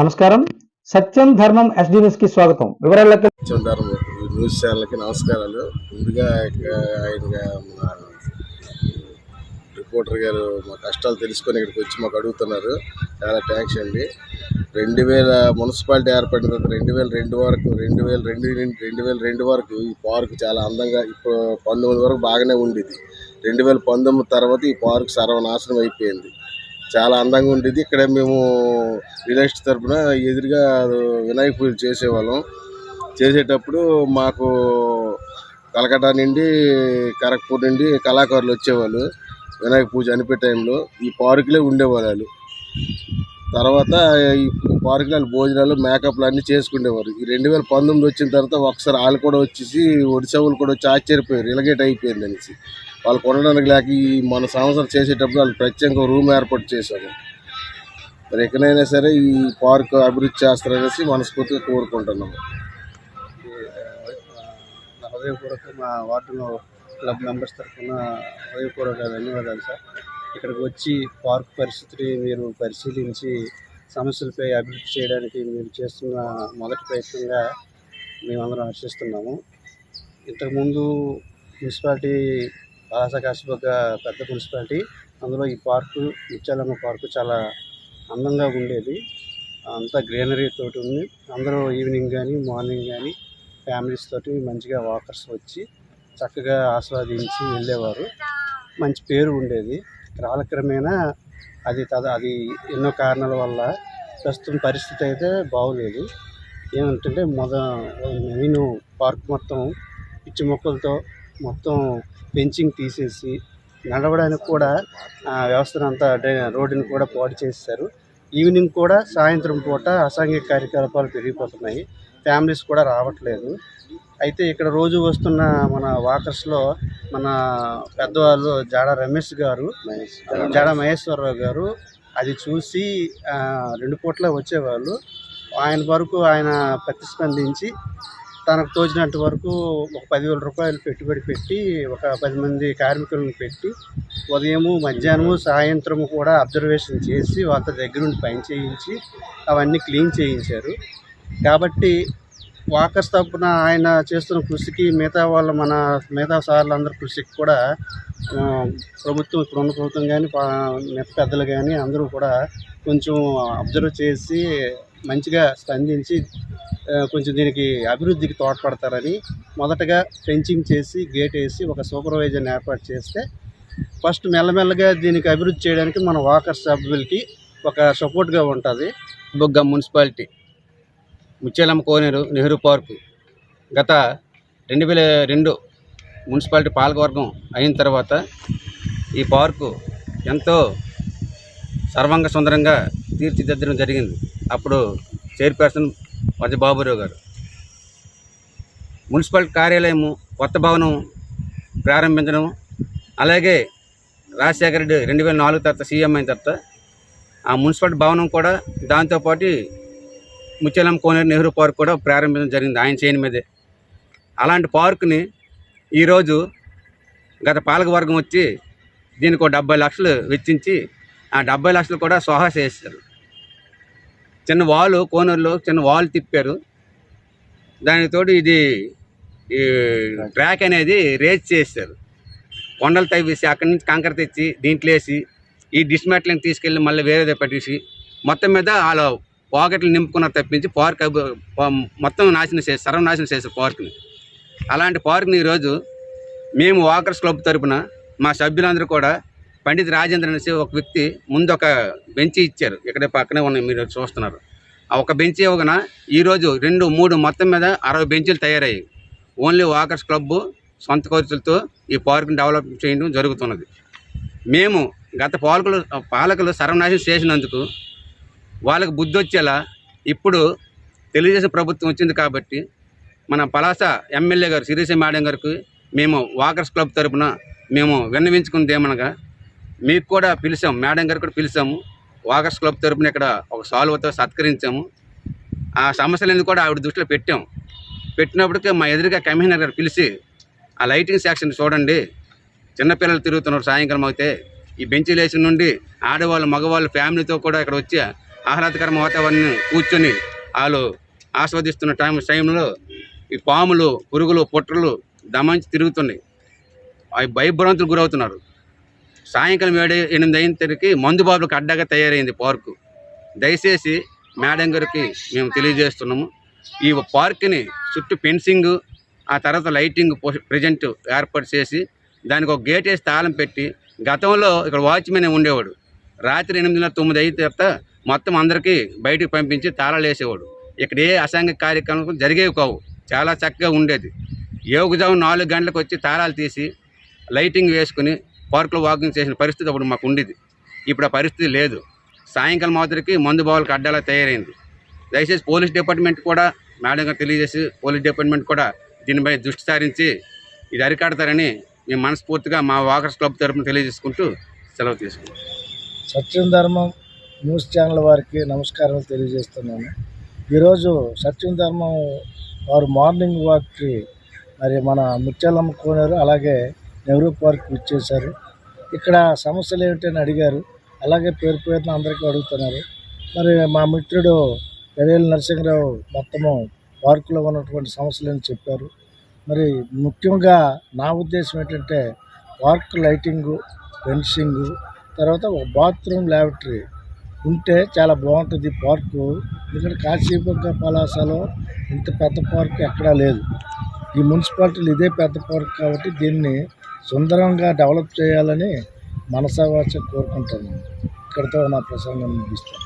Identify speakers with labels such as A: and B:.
A: నమస్కారం. సత్యం ధర్మం ఎస్డి న్యూస్కి స్వాగతం. వివరాలకి
B: సత్యం ధర్మం న్యూస్ ఛానల్కి నమస్కారాలు. ముందుగా ఆయన మన రిపోర్టర్ గారు మా కష్టాలు తెలుసుకొని ఇక్కడికి వచ్చి మాకు అడుగుతున్నారు. చాలా థ్యాంక్స్ అండి. రెండు వేల మున్సిపాలిటీ ఏర్పడిన తర్వాత రెండు వేల రెండు వరకు రెండు వేల రెండు నుండి రెండు వేల రెండు వరకు ఈ పార్క్ చాలా అందంగా ఇప్పుడు పంతొమ్మిది వరకు బాగానే ఉండేది. రెండు వేల పంతొమ్మిది తర్వాత ఈ పార్క్ సర్వనాశనం అయిపోయింది. చాలా అందంగా ఉండేది ఇక్కడ మేము రియల్ తరఫున ఎదురుగా వినాయక పూజ చేసేవాళ్ళం. చేసేటప్పుడు మాకు కలకటా నుండి కరక్పూర్ నుండి కళాకారులు వచ్చేవాళ్ళు వినాయక పూజ అనిపే టైంలో. ఈ పార్కులే ఉండేవాళ్ళు వాళ్ళు. తర్వాత ఈ పార్కులో వాళ్ళు భోజనాలు మేకప్లు అన్నీ చేసుకునేవారు ఈ రెండు వేల పంతొమ్మిది వచ్చిన తర్వాత ఒకసారి వాళ్ళు కూడా వచ్చేసి ఒడిశా వాళ్ళు కూడా వచ్చి ఆశ్చర్యపోయారు. ఇలగేట్ అయిపోయింది అనేసి. వాళ్ళు కొనడానికి లేక ఈ మన సంవత్సరం చేసేటప్పుడు వాళ్ళు ప్రత్యేకంగా రూమ్ ఏర్పాటు చేశారు. మరి ఎక్కడైనా సరే ఈ పార్క్ అభివృద్ధి చేస్తారనేసి మనస్ఫూర్తిగా కోరుకుంటున్నాము.
C: హృదయపూర్వక మా వార్డులో క్లబ్ మెంబర్స్ తరఫున హృదయపూర్వక ధన్యవాదాలు సార్. ఇక్కడికి వచ్చి పార్క్ పరిస్థితిని మీరు పరిశీలించి సమస్యలపై అభివృద్ధి చేయడానికి మీరు చేస్తున్న మొదటి ప్రయత్నంగా మేమందరం హర్షిస్తున్నాము ఇంతకుముందు మున్సిపాలిటీ బాలాస పెద్ద మున్సిపాలిటీ. అందులో ఈ పార్కు ముత్యాలమ్మ పార్కు చాలా అందంగా ఉండేది. అంతా గ్రీనరీ తోటి ఉంది. అందరూ ఈవినింగ్ కానీ మార్నింగ్ కానీ ఫ్యామిలీస్ తోటి మంచిగా వాకర్స్ వచ్చి చక్కగా ఆస్వాదించి వెళ్ళేవారు. మంచి పేరు ఉండేది. కాలక్రమేణా అది తద అది ఎన్నో కారణాల వల్ల ప్రస్తుతం పరిస్థితి అయితే బాగోలేదు. ఏమంటుంటే మొద మెయిన్ పార్క్ మొత్తం పిచ్చి మొక్కలతో మొత్తం ఫెన్సింగ్ తీసేసి నడవడానికి కూడా వ్యవస్థను అంతా రోడ్డుని కూడా పాడు చేశారు ఈవినింగ్ కూడా సాయంత్రం పూట అసాంఘిక కార్యకలాపాలు పెరిగిపోతున్నాయి. ఫ్యామిలీస్ కూడా రావట్లేదు. అయితే ఇక్కడ రోజు వస్తున్న మన వాకర్స్లో మన పెద్దవాళ్ళు జాడ రమేష్ గారు జాడ మహేశ్వరరావు గారు అది చూసి రెండు పూట్ల వచ్చేవాళ్ళు. ఆయన వరకు ఆయన ప్రతిస్పందించి తనకు తోచినంత వరకు ఒక పదివేల రూపాయలు పెట్టుబడి పెట్టి ఒక పది మంది కార్మికులను పెట్టి ఉదయము మధ్యాహ్నము సాయంత్రము కూడా అబ్జర్వేషన్ చేసి వాళ్ళ దగ్గరుండి పని చేయించి అవన్నీ క్లీన్ చేయించారు. కాబట్టి వాకర్స్ తప్పున ఆయన చేస్తున్న కృషికి మిగతా వాళ్ళ మన మిగతా సార్లందరి కృషికి కూడా ప్రభుత్వం ఇప్పుడున్న ప్రభుత్వం కానీ మిగతా పెద్దలు కానీ అందరూ కూడా కొంచెం అబ్జర్వ్ చేసి మంచిగా స్పందించి కొంచెం దీనికి అభివృద్ధికి తోడ్పడతారని మొదటగా ఫెన్సింగ్ చేసి గేట్ వేసి ఒక సూపర్వైజర్ని ఏర్పాటు చేస్తే ఫస్ట్ మెల్లమెల్లగా దీనికి అభివృద్ధి చేయడానికి మన వాకర్ సభ్యులకి ఒక సపోర్ట్గా ఉంటుంది.
D: బొగ్గ మున్సిపాలిటీ ముచ్చేలమ్మ కోనేరు నెహ్రూ పార్కు. గత రెండు వేల రెండు మున్సిపాలిటీ పాలకవర్గం అయిన తర్వాత ఈ పార్కు ఎంతో సర్వంగ సుందరంగా తీర్చిదిద్దడం జరిగింది. అప్పుడు చైర్పర్సన్ వజబాబురావు గారు. మున్సిపాలిటీ కార్యాలయము కొత్త భవనం ప్రారంభించడం అలాగే రాజశేఖర రెడ్డి రెండు వేల నాలుగు తర్వాత సీఎం అయిన తర్వాత ఆ మున్సిపాలిటీ భవనం కూడా దాంతోపాటు ముచ్చెలం కోనేరు నెహ్రూ పార్క్ కూడా ప్రారంభించడం జరిగింది ఆయన చేయని మీదే. అలాంటి పార్కుని ఈరోజు గత పాలకవర్గం వచ్చి దీనికి ఒక డెబ్బై లక్షలు వెచ్చించి ఆ డెబ్బై లక్షలు కూడా సోహా చేశారు. చిన్న వాల్ కోనూరులో చిన్న వాల్ తిప్పారు. దానితోటి ఇది ఈ ట్రాక్ అనేది రేజ్ చేశారు. కొండలు తవ్వేసి అక్కడి నుంచి కంకర తెచ్చి దీంట్లో వేసి ఈ డిస్మెట్లను తీసుకెళ్ళి మళ్ళీ వేరేదే పెట్టేసి మొత్తం మీద వాళ్ళ పాకెట్లు నింపుకున్నారు తప్పించి పార్క్ మొత్తం నాశనం చేసి సర్వనాశనం చేశారు పార్క్ని. అలాంటి పార్క్ని ఈరోజు మేము వాకర్స్ క్లబ్ తరపున మా సభ్యులందరూ కూడా పండిత్ రాజేంద్ర అనేసి ఒక వ్యక్తి ముందు ఒక బెంచి ఇచ్చారు. ఇక్కడే పక్కనే ఉన్నాయి మీరు చూస్తున్నారు. ఆ ఒక బెంచి ఇవ్వగన ఈరోజు రెండు మూడు మొత్తం మీద అరవై బెంచీలు తయారయ్యాయి. ఓన్లీ వాకర్స్ క్లబ్ సొంత ఖర్చులతో ఈ పార్క్ని డెవలప్ చేయడం జరుగుతున్నది. మేము గత పాలకులు పాలకులు సర్వనాశనం చేసినందుకు వాళ్ళకి బుద్ధి వచ్చేలా ఇప్పుడు తెలుగుదేశం ప్రభుత్వం వచ్చింది కాబట్టి మన పలాస ఎమ్మెల్యే గారు సిరిసి మేడం గారికి మేము వాకర్స్ క్లబ్ తరపున మేము విన్నవించుకుంది ఏమనగా మీకు కూడా పిలిచాము మేడం గారు కూడా పిలిచాము. వాకర్స్ క్లబ్ తరపున ఇక్కడ ఒక సాల్వతో సత్కరించాము. ఆ సమస్యలన్నీ కూడా ఆవిడ దృష్టిలో పెట్టాం. పెట్టినప్పటికీ మా ఎదురుగా కమిషనర్ గారు పిలిచి ఆ లైటింగ్ సెక్షన్ చూడండి. చిన్నపిల్లలు తిరుగుతున్నారు సాయంకాలం అయితే. ఈ బెంచీలు నుండి ఆడవాళ్ళు మగవాళ్ళు ఫ్యామిలీతో కూడా ఇక్కడ వచ్చి ఆహ్లాదకరమైన వాతావరణం కూర్చొని వాళ్ళు ఆస్వాదిస్తున్న టైం టైంలో ఈ పాములు పురుగులు పుట్రలు దమంచి తిరుగుతున్నాయి. అవి భయభ్రాంతులు గురవుతున్నారు. సాయంకాలం ఏడు ఎనిమిది అయిన తరికి మందు బాబులకు అడ్డగా తయారైంది పార్కు. దయచేసి మేడం గారికి మేము తెలియజేస్తున్నాము. ఈ పార్క్ని చుట్టూ ఫెన్సింగ్ ఆ తర్వాత లైటింగ్ ప్రజెంట్ ఏర్పాటు చేసి దానికి ఒక గేట్ వేసి తాళం పెట్టి గతంలో ఇక్కడ వాచ్మెన్ ఉండేవాడు. రాత్రి ఎనిమిదిన్నర తొమ్మిది అయిన తర్వాత మొత్తం అందరికీ బయటకు పంపించి తాళాలు వేసేవాడు. ఇక్కడ ఏ అసాంఘిక కార్యక్రమాలు జరిగేవి కావు. చాలా చక్కగా ఉండేది. యోగుజాము నాలుగు గంటలకు వచ్చి తాళాలు తీసి లైటింగ్ వేసుకుని పార్కులో వాకింగ్ చేసిన పరిస్థితి అప్పుడు మాకు ఉండేది. ఇప్పుడు ఆ పరిస్థితి లేదు. సాయంకాలం మాత్రకి మందు బావులకు అడ్డాలా తయారైంది. దయచేసి పోలీస్ డిపార్ట్మెంట్ కూడా మేడం గారు తెలియజేసి పోలీస్ డిపార్ట్మెంట్ కూడా దీనిపై దృష్టి సారించి ఇది అరికాడతారని మేము మనస్ఫూర్తిగా మా వాకర్స్ క్లబ్ తరఫున తెలియజేసుకుంటూ సెలవు తీసుకున్నాం
E: సత్యం ధర్మం న్యూస్ ఛానల్ వారికి నమస్కారాలు తెలియజేస్తున్నాను. ఈరోజు సత్యం ధర్మం వారు మార్నింగ్ వాక్కి మరి మన ముత్యాలమ్మ కోనేరు అలాగే నెహ్రూ పార్క్ విచ్చేశారు ఇక్కడ సమస్యలు ఏమిటని అడిగారు. అలాగే పేరు పేరున అందరికీ అడుగుతున్నారు. మరి మా మిత్రుడు పెరేలు నరసింహరావు మొత్తము పార్కులో ఉన్నటువంటి సమస్యలని చెప్పారు. మరి ముఖ్యంగా నా ఉద్దేశం ఏంటంటే పార్క్ లైటింగు ఫెన్సింగు తర్వాత ఒక బాత్రూమ్ ల్యాబరేటరీ ఉంటే చాలా బాగుంటుంది పార్కు. ఎందుకంటే కాశీబొగ్గ పలాసలో ఇంత పెద్ద పార్క్ ఎక్కడా లేదు. ఈ మున్సిపాలిటీలు ఇదే పెద్ద పార్క్ కాబట్టి దీన్ని సుందరంగా డెవలప్ చేయాలని మనసావాచ కోరుకుంటున్నాను. ఇక్కడితో నా ప్రసంగం ముగిస్తాను.